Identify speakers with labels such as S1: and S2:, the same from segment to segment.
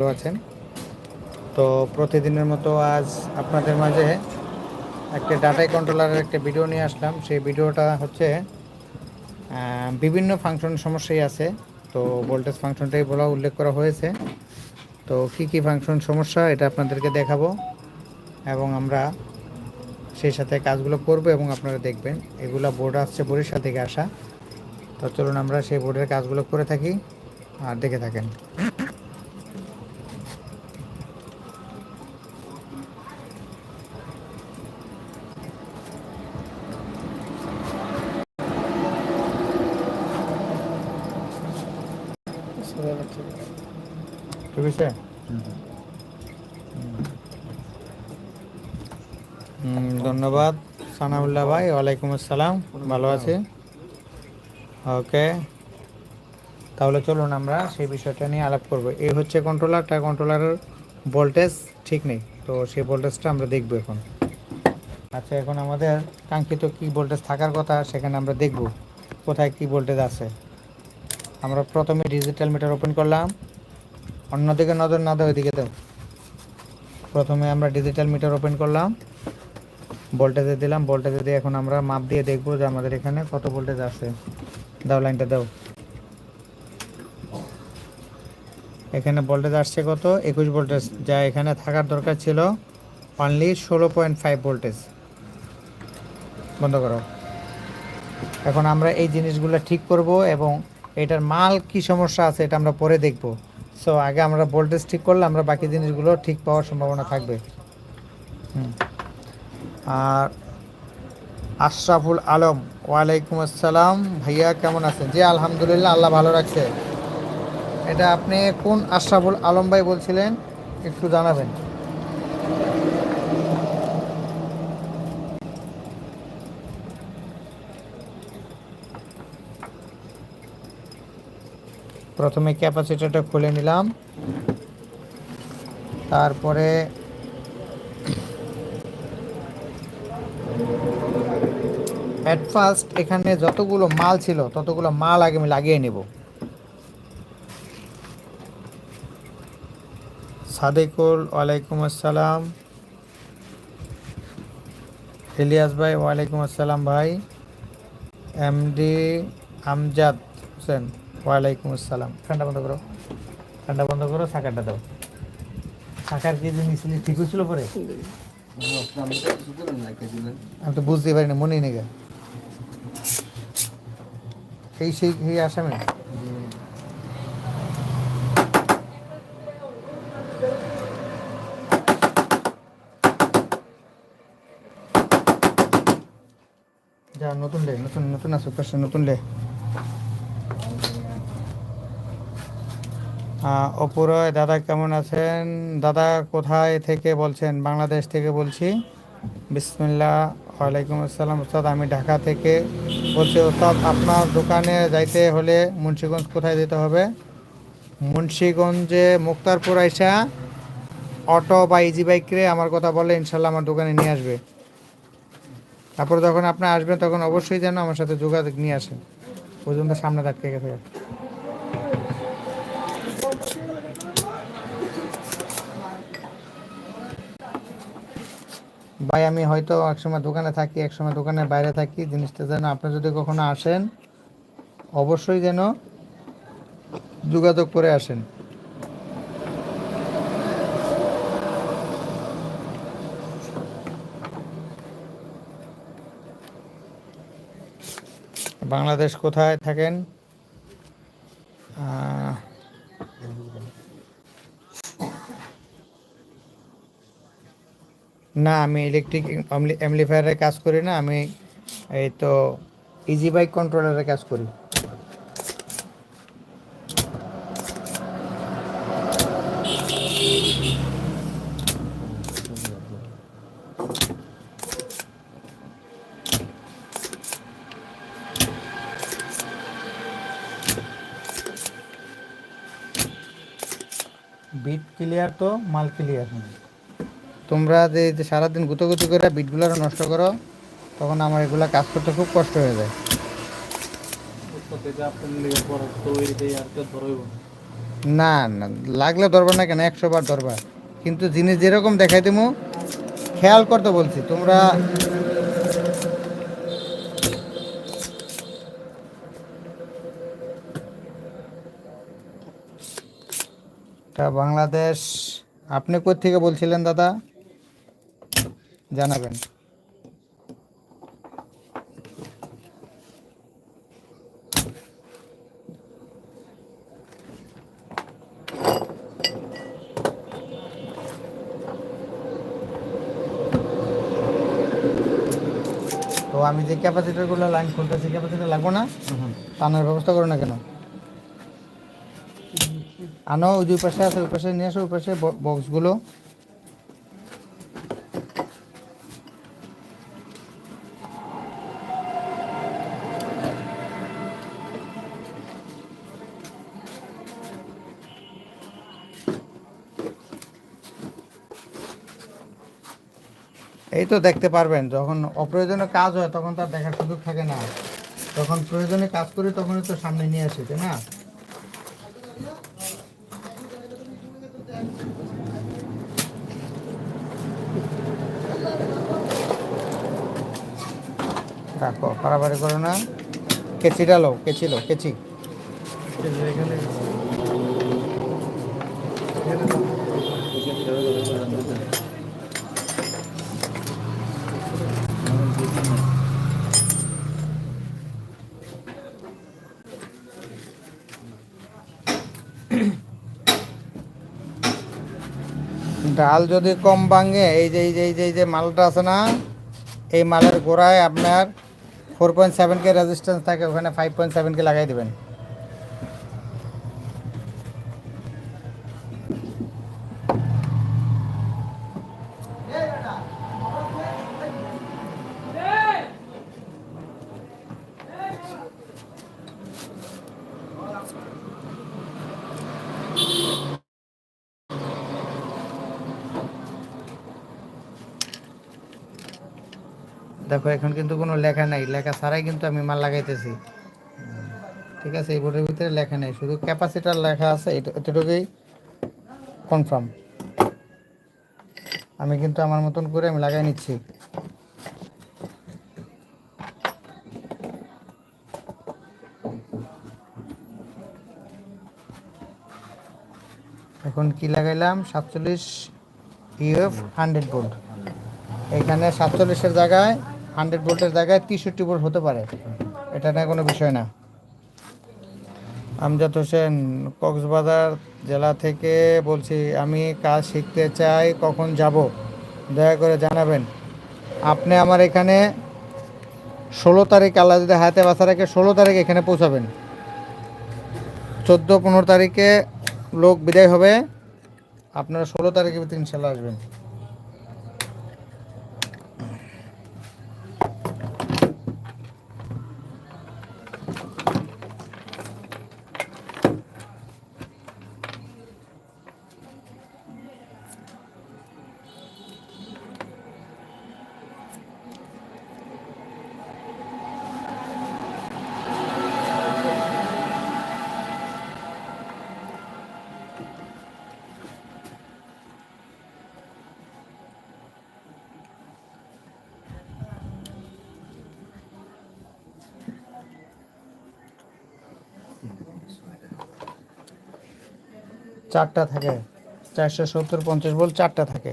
S1: ভালো আছেন। তো প্রতিদিনের মতো আজ আপনাদের মাঝে একটা ডাটাই কন্ট্রোলারের একটা ভিডিও নিয়ে আসলাম। সেই ভিডিওটা হচ্ছে বিভিন্ন ফাংশন সমস্যাই আছে। তো ভোল্টেজ ফাংশনটাই বলা, উল্লেখ করা হয়েছে। তো কি কি ফাংশন সমস্যা, এটা আপনাদেরকে দেখাবো। এবং আমরা সেই সাথে কাজগুলো করব এবং আপনারা দেখবেন। এগুলা বোর্ড আসছে, বরিশাল থেকে আসা। তো চলুন আমরা সেই বোর্ডের কাজগুলো করে থাকি। আর দেখে থাকেন। ঠিক আছে? ধন্যবাদ সানাউল্লাহ ভাই, ওয়ালাইকুম আসসালাম, ভালো আছি? ওকে, তাহলে চলুন আমরা সেই বিষয়টা নিয়ে আলাপ করব। এই হচ্ছে কন্ট্রোলারটা কন্ট্রোলারের ভোল্টেজ ঠিক নেই, তো সেই ভোল্টেজটা আমরা দেখব এখন। আচ্ছা এখন আমাদের কাঙ্ক্ষিত কি ভোল্টেজ থাকার কথা সেখানে আমরা দেখব, কোথায় কি ভোল্টেজ আছে। আমরা প্রথমে ডিজিটাল মিটার ওপেন করলাম। অন্যদিকে নজর না দাও এদিকে দাও। প্রথমে আমরা ডিজিটাল মিটার ওপেন করলাম। ভোল্টেজে দিলাম। ভোল্টেজে দিয়ে এখন আমরা মাপ দিয়ে দেখব যে আমাদের এখানে কত ভোল্টেজ আছে। দাও লাইনটা দাও। এখানে ভোল্টেজ আসছে কত? একুশ ভোল্টেজ যা এখানে থাকার দরকার ছিল অনলি ষোলো পয়েন্ট ফাইভ ভোল্টেজ বন্ধ করো। এখন আমরা এই জিনিসগুলো ঠিক করব এবং এটার মাল কি সমস্যা আছে এটা আমরা পরে দেখব। সো আগে আমরা ভোল্টেজ ঠিক করলে আমরা বাকি জিনিসগুলো ঠিক পাওয়ার সম্ভাবনা থাকবে। আর আশরাফুল আলম, ওয়ালাইকুম আসসালাম। ভাইয়া, কেমন আছেন? জি, আলহামদুলিল্লাহ, আল্লাহ ভালো রাখছে। এটা আপনি কোন আশরাফুল আলম ভাই বলছিলেন? একটু জানাবেন। প্রথমে ক্যাপাসিটারটা খুলে নিলাম। তারপরে অ্যাট ফার্স্ট এখানে যতগুলো মাল ছিল, ততগুলো মাল আগে আমি লাগিয়ে নেব। সাদেকুল ওয়ালাইকুম আসসালাম। ইলিয়াস ভাই, ওয়ালাইকুম আসসালাম ভাই। এমডি আমজাদ হোসেন। ওয়ালাইকুম আসসালাম। ঠান্ডা বন্ধ করো। ঠান্ডা বন্ধ করো, সাকারটা দাও। সাকার কি যে নিছিলি ঠিক হয়েছিল পরে? আমি তো বুঝতে পারিনি, মনে নেই গা। এই সেই সেই আসামে? যা, নতুন লে, নতুন নতুন আসুক নতুন লে। অপুরয় দাদা কেমন আছেন? দাদা কোথায় থেকে বলছেন? বাংলাদেশ থেকে বলছি। বিসমিল্লা ওয়ালাইকুম আসসালাম। ওস্তাদ, আমি ঢাকা থেকে বলছি, ওস্তাদ, আপনার দোকানে যাইতে হলে মুন্সীগঞ্জ কোথায় যেতে হবে? মুন্সীগঞ্জে মুক্তারপুর আইসা অটো বা ইজি বাইকরে আমার কথা বলে ইনশাল্লাহ আমার দোকানে নিয়ে আসবে। তারপর যখন আপনি আসবেন, তখন অবশ্যই যেন আমার সাথে যোগাযোগ নিয়ে আসেন। পর্যন্ত সামনে থাকতে গেছে। ভাই, আমি হয়তো একসময় দোকানে থাকি একসময় দোকানের বাইরে থাকি। জিনিসটা যেন আপনি যদি কখনো আসেন, অবশ্যই যেন যোগাযোগ করে আসেন। বাংলাদেশ কোথায় থাকেন? না, আমি ইলেকট্রিক অ্যামলিফায়ারের কাজ করি না, আমি এই তো ইজি বাইক কন্ট্রোলারের কাজ করি। বিট ক্লিয়ার তো, মাল ক্লিয়ার তোমরা যে সারাদিন গুতোগুতি করে বিটগুলো নষ্ট করো, তখন আমার এগুলা কাজ করতে খুব কষ্ট হয়ে যায়। না না, লাগলে ধরবা না কেন? একশো বার ধরবা। কিন্তু জিনিস যেরকম দেখাই দিমু, খেয়াল করতে বলছি, তোমরা বাংলাদেশ, আপনি থেকে বলছিলেন দাদা? জানাবেন। তো আমি যে ক্যাপাসিটারগুলো লাইন খুলতেছি ক্যাপাসিটার লাগবো না? টানার ব্যবস্থা করো না কেন? আনো ওই দুই পাশে আছে ওই পাশে নিয়ে আসো ওই পাশে বক্সগুলো তো দেখতে পারবেন, যখন অপ্রয়োজনীয় কাজ হয় তখন তার দেখার সুযোগ থাকে না। যখন প্রয়োজনে কাজ করি তখনই তো সামনে নিয়ে আসি, তাই না? রাখো পারাবারি করো না। কেচিটা লো কেচি লো, কেচি। ডাল যদি কম ভাঙে, এই যে এই যে এই যে এই যে মালটা আছে না, এই মালের গোড়ায় আপনার four point seven K resistance থাকে, ওখানে ফাইভ পয়েন্ট সেভেন কে লাগাই দেবেন। দেখো, এখন কিন্তু কোনো লেখা নাই। লেখা ছাড়াই কিন্তু আমি মাল লাগাইতেছি। ঠিক আছে, এই বোর্ডের ভিতরে লেখা নেই। শুধু ক্যাপাসিটার লেখা আছে এতটুকুই কনফার্ম আমি কিন্তু আমার মতন করে আমি লাগাই নিচ্ছি। এখন কি লাগাইলাম? সাতচল্লিশ ইউএফ হান্ড্রেড ভোল্ট এখানে সাতচল্লিশের জায়গায় হান্ড্রেড ভোল্টের জায়গায় তেষট্টি ভোল্ট হতে পারে। এটা নিয়ে কোনো বিষয় না। আমজাদ হোসেন, কক্সবাজার জেলা থেকে বলছি, আমি কাজ শিখতে চাই, কখন যাব? দয়া করে জানাবেন। আপনি আমার এখানে ষোলো তারিখ, আল্লাহ যদি হাতে বাসা রাখে, ষোলো তারিখ এখানে পৌঁছাবেন। চোদ্দ, পনেরো তারিখে লোক বিদায় হবে। আপনারা ষোলো ভিতরে ইনশাল্লাহ আসবেন। চারটা থাকে। চারশো সত্তর, পঞ্চাশ বল চারটা থাকে।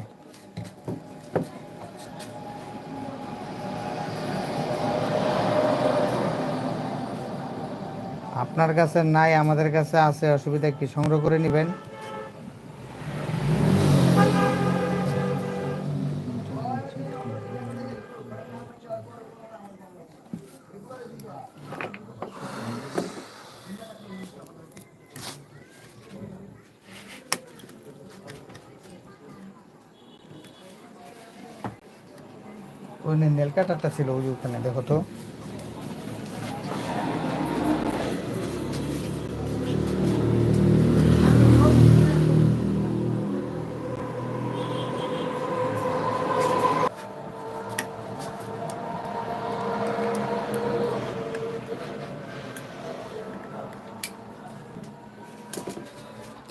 S1: আপনার কাছে নাই, আমাদের কাছে আছে, অসুবিধা কি? সংগ্রহ করে নেবেন। ওখানে নেল কাটারটা ছিল, ওই ওখানে, দেখো তো।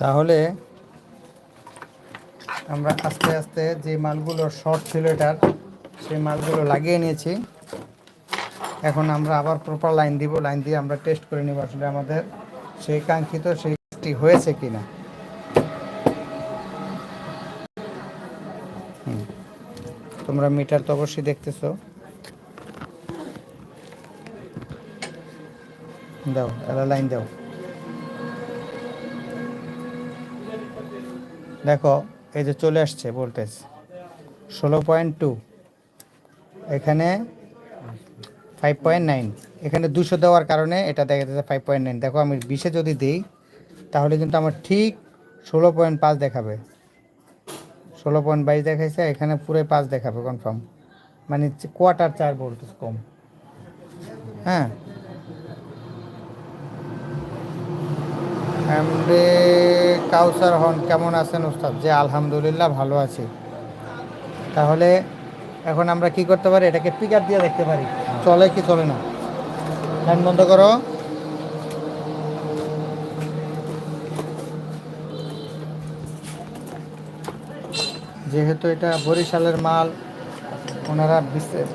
S1: তাহলে আমরা আস্তে আস্তে যে মালগুলোর শর্ট ছিল এটার সেই মাছগুলো লাগিয়ে নিয়েছি। এখন আমরা আবার প্রপার লাইন দিব লাইন দিয়ে আমরা টেস্ট করে নিব আসলে আমাদের সেই কাঙ্ক্ষিত সেইটি হয়েছে কিনা। হুম। তোমরা মিটার তো অবশ্যই দেখতেছো। দাও এলা লাইন দাও। দেখো, এই যে চলে আসছে ভোল্টেজ ষোলো পয়েন্ট টু এখানে ফাইভ পয়েন্ট নাইন এখানে দুশো দেওয়ার কারণে এটা দেখা যাচ্ছে ফাইভ পয়েন্ট নাইন দেখো আমি বিশে যদি দিই, তাহলে কিন্তু আমার ঠিক ষোলো পয়েন্ট পাঁচ দেখাবে। ষোলো পয়েন্ট বাইশ দেখাইছে, এখানে পুরো পাঁচ দেখাবে কনফার্ম মানে কোয়ার্টার চার ভোল্টেজ কম। হ্যাঁ। এমডি কাউসার হন, কেমন আছেন ওস্তাদ যে আলহামদুলিল্লাহ, ভালো আছি। তাহলে এখন আমরা কি করতে পারি? এটাকে পিক আপ দিয়ে দেখতে পারি। চলে কি চলে না? লাইন বন্ধ করো। যেহেতু এটা বরিশালের মাল, ওনারা বিশ্বের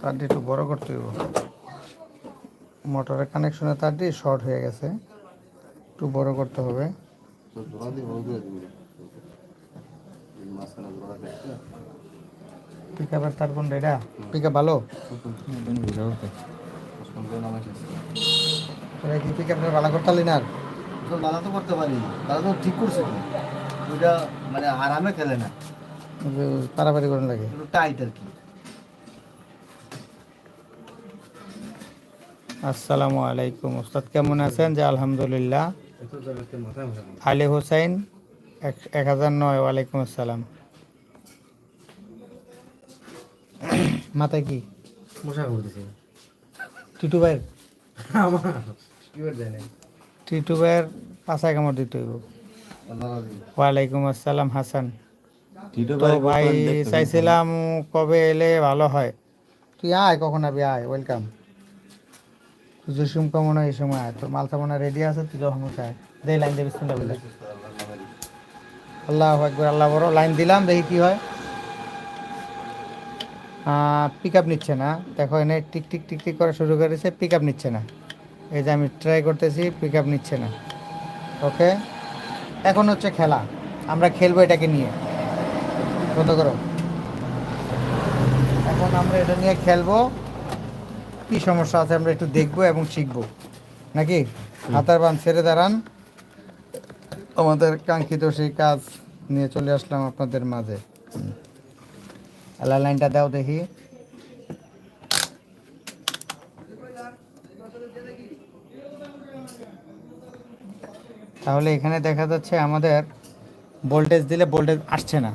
S1: তারটি একটু বড় করতে হইব। মোটরের কানেকশনে তারটি শর্ট হয়ে গেছে। একটু বড় করতে হবে। পিক আপের তার কোনটা এটা? পিক আপ ভালো? তোরা কি পিক আপের ভালো করতে পারলি না আর?
S2: দাদা তো করতে পারি। দাদা তো ঠিক করছে। মানে আরামে খেলে না।
S1: ওই যে লাগে।
S2: একটু টাইট আর কি।
S1: আসসালামু আলাইকুম। ওস্তাদ কেমন আছেন? যে আলহামদুলিল্লাহ। আলী হোসাইন এক এক হাজার নয় ওয়ালাইকুম আসসালাম। মাথায় কি?
S2: মশা করতেছে
S1: টিটু ভাইয়ের? টিটু ভাইয়ের পাশায় কামড় দিতে হইব। ওয়ালাইকুম আসসালাম হাসান। তো ভাই চাইছিলাম কবে এলে ভালো হয়। তুই আয় কখন আবি আয় ওয়েলকাম। জুসুম কমন এই সময় তোর মালসা মনে রেডি আছে, তুই যখন দে লাইন দে বিসমিল্লাহ বলে। আল্লাহ একবার আল্লাহ বড় লাইন দিলাম, দেখি কি হয়। পিক আপ নিচ্ছে না। দেখো, এনে টিক টিক টিক টিক করা শুরু করেছে পিক আপ নিচ্ছে না। এই যে আমি ট্রাই করতেছি পিক আপ নিচ্ছে না। ওকে এখন হচ্ছে খেলা। আমরা খেলব এটাকে নিয়ে। কত করো? এখন আমরা এটা নিয়ে খেলব। কি সমস্যা আছে আমরা একটু দেখব এবং শিখব। নাকি? হাতার বান ছেড়ে দাঁড়ান। আমাদের কাঙ্ক্ষিত সেই কাজ নিয়ে চলে আসলাম আপনাদের মাঝে। আল্লাহ লাইনটা দাও দেখি। তাহলে এখানে দেখা যাচ্ছে আমাদের ভোল্টেজ দিলে ভোল্টেজ আসছে না।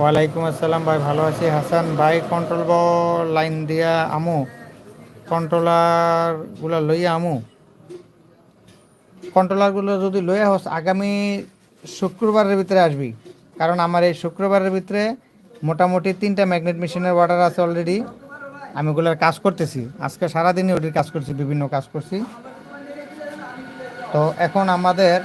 S1: ওয়ালাইকুম আসসালাম ভাই, ভালো আছি। হাসান ভাই কন্ট্রোল লাইন দিয়া আমু। কন্ট্রোলারগুলো লইয়া আমু। কন্ট্রোলারগুলো যদি লইয়া হস, আগামী শুক্রবারের ভিতরে আসবি। কারণ আমার এই শুক্রবারের ভিতরে মোটামুটি তিনটা ম্যাগনেট মেশিনের অর্ডার আছে অলরেডি আমি ওগুলোর কাজ করতেছি। আজকে সারাদিনই ওটির কাজ করছি, বিভিন্ন কাজ করছি। তো এখন আমাদের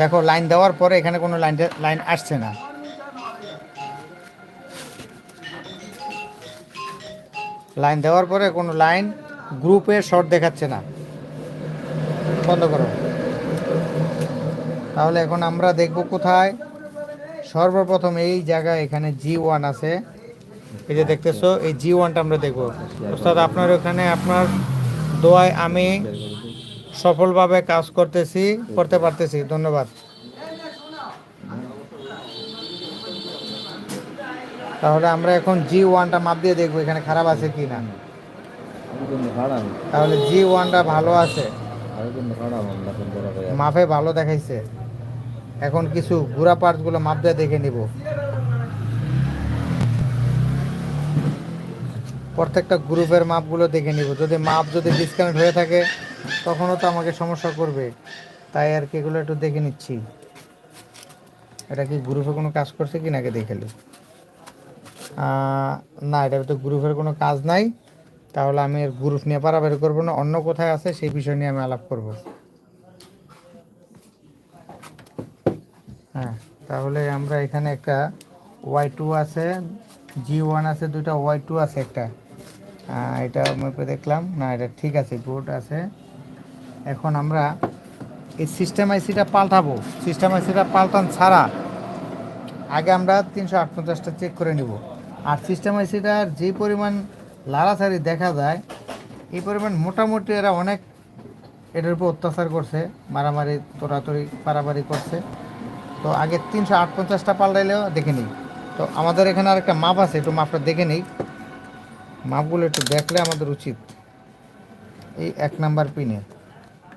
S1: দেখো লাইন দেওয়ার পরে এখানে কোনো লাইন লাইন আসছে না। লাইন দেওয়ার পরে কোনো লাইন গ্রুপে শর্ট দেখাচ্ছে না। বন্ধ করো। তাহলে এখন আমরা দেখব কোথায়। সর্বপ্রথম এই জায়গায় এখানে জি ওয়ান আছে। এই যে দেখতেছো, এই জি ওয়ানটা আমরা দেখব। অর্থাৎ আপনার ওখানে আপনার দোয়ায় আমি সফলভাবে কাজ করতেছি, করতে পারতেছি। ধন্যবাদ। তাহলে আমরা এখন জি ওয়ানটা মাপ দিয়ে দেখব এখানে খারাপ আছে কি না তাহলে জি ওয়ানটা ভালো আছে। মাপে ভালো দেখাইছে। এখন কিছু গুড়া পার্টসগুলো মাপ দিয়ে দেখে নিব। প্রত্যেকটা গ্রুপের মাপগুলো দেখে নিব। যদি মাপ যদি ডিসকানেক্ট হয়ে থাকে তখনও তো আমাকে সমস্যা করবে। তাই আর কি এগুলো একটু দেখে নিচ্ছি। এটা কি গ্রুপে কোনো কাজ করছে কি নাকি দেখালি না। এটা তো গ্রুপের কোনো কাজ নাই। তাহলে আমি এর গ্রুপ নিয়ে পারাবারি করব না। অন্য কোথায় আছে সেই বিষয় নিয়ে আমি আলাপ করব। হ্যাঁ তাহলে আমরা এখানে একটা ওয়াই টু আছে জি ওয়ান আছে, দুইটা ওয়াই টু আছে একটা। এটা মেপে দেখলাম। না, এটা ঠিক আছে গুড আছে। এখন আমরা এই সিস্টেম আইসিটা পাল্টাবো। সিস্টেম আইসিটা পাল্টান ছাড়া আগে আমরা তিনশো আটপঞ্চাশটা চেক করে নিব। আর সিস্টেম আইসিটার যে পরিমাণ লাড়াছাড়ি দেখা যায়, এই পরিমাণ মোটামুটি এরা অনেক এটার উপর অত্যাচার করছে, মারামারি, তোড়াতড়ি, পারাপারি করছে। তো আগে তিনশো আটপঞ্চাশটা পাল্টাইলেও দেখে নিই। তো আমাদের এখানে আর একটা মাপ আছে, একটু মাপটা দেখে নিই। মাপগুলো একটু দেখলে আমাদের উচিত। এই এক নাম্বার পিনে।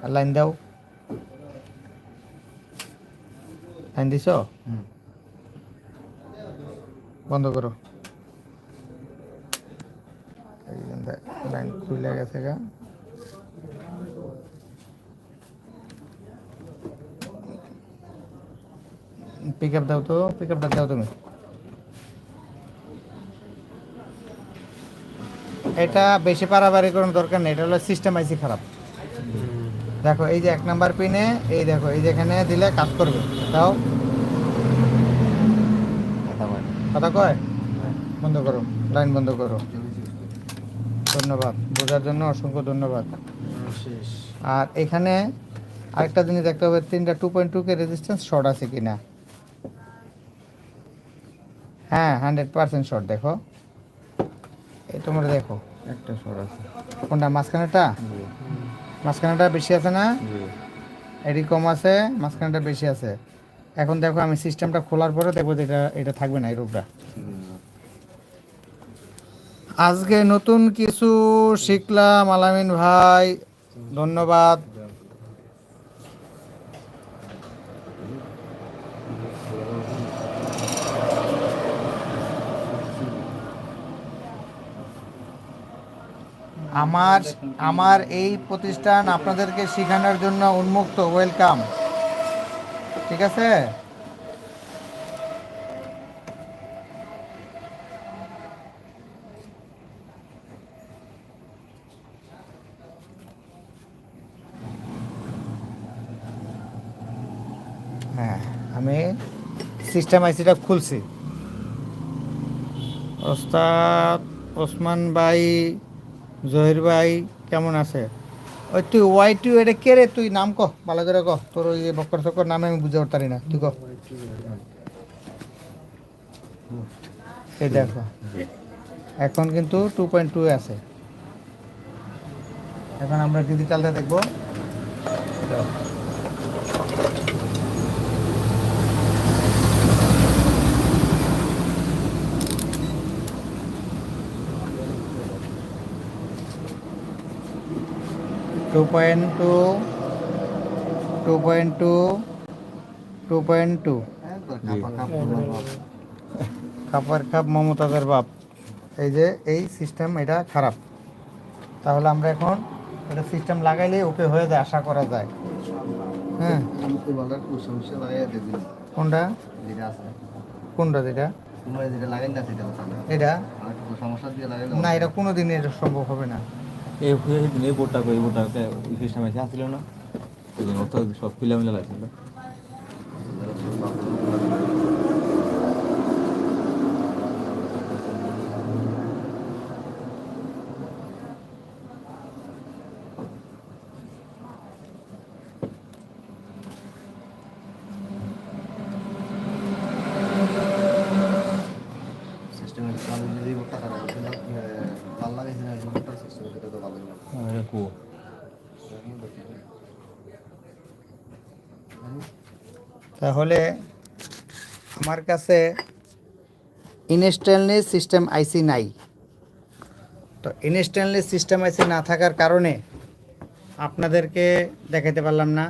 S1: লাইন দাও লাইন দিছ বন্ধ করো লাইন খুলে গেছে গা পিক আপ দাও তো পিক আপটা দাও তুমি এটা বেশি পারাবারি করার দরকার নেই এটা হলো সিস্টেম আইসি খারাপ দেখো এই যে এক নাম্বার পিনে এই দেখো এই যেখানে দিলে কাজ করবে। তাও?
S2: কথা
S1: কয় বন্ধ করো লাইন বন্ধ করো। ধন্যবাদ বোঝার জন্য অসংখ্য ধন্যবাদ। আর এখানে আরেকটা জিনিস দেখতে হবে তিনটা two point two K resistance short আছে কিনা? হ্যাঁ হান্ড্রেড পার্সেন্ট শর্ট দেখো। এই তোমরা দেখো।
S2: একটা শর্ট আছে।
S1: কোনটা মাঝখানেটা মাঝখানেটা বেশি আছে না? এটি কম আছে মাঝখানেটা বেশি আছে। এখন দেখো আমি সিস্টেমটা খোলার পরে দেখব এটা এটা থাকবে না এই রূপটা। আজকে নতুন কিছু শিখলাম আলামিন ভাই। ধন্যবাদ। আমার আমার এই প্রতিষ্ঠান আপনাদেরকে শেখানোর জন্য উন্মুক্ত। ওয়েলকাম ঠিক আছে? হ্যাঁ আমি সিস্টেম আইসিটা খুলছি। ওস্তাদ ওসমান ভাই জহির ভাই কেমন আছে? ওই তুই ওয়াই টু এটা কে রে তুই? নাম কহ ভালো করে কহ তোর ওই বক্কর চক্কর নামে আমি বুঝতে পারতারি না। তুই কহ এই দেখো। এখন কিন্তু টু পয়েন্ট টু আছে। এখন আমরা ডিজিটালটা দেখব। Two point two two point two two point two খাপার খাপ মমতাজের বাপ। এই যে এই সিস্টেম এটা খারাপ। তাহলে আমরা এখন এটা সিস্টেম লাগাইলে ওকে হয়ে যায় আশা করা যায়। হ্যাঁ। কোনটা? কোনটা যেটা? এটা? না এটা কোনো দিন এটা সম্ভব হবে না।
S3: এই বোটা এই বোর্ডটা এই ওই সিস্টেম আসছিল না? জন্য সব ফিলামিলা মিলে লাগছিল
S2: সিস্টেমের আমি যদি বোর্ডটা খারাপ হয়েছিল ভালো লাগাইছিল এই বোর্ডটার সিস্টেম এটা তো ভালো না
S3: এটা কো
S1: তাহলে আমার কাছে ইনস্ট্যান্টলি সিস্টেম আইসি নাই। তো ইনস্ট্যান্টলি সিস্টেম আইসি না থাকার কারণে আপনাদেরকে দেখাতে পারলাম না,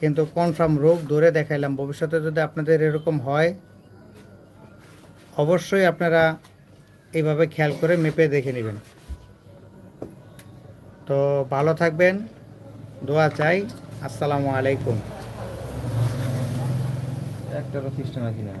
S1: কিন্তু কনফার্ম রোগ ধরে দেখাইলাম। ভবিষ্যতে যদি আপনাদের এরকম হয়, অবশ্যই আপনারা এইভাবে খেয়াল করে মেপে দেখে নেবেন। তো ভালো থাকবেন। দোয়া চাই। আসসালামু আলাইকুম।
S3: একটা সিস্টেম আছে না?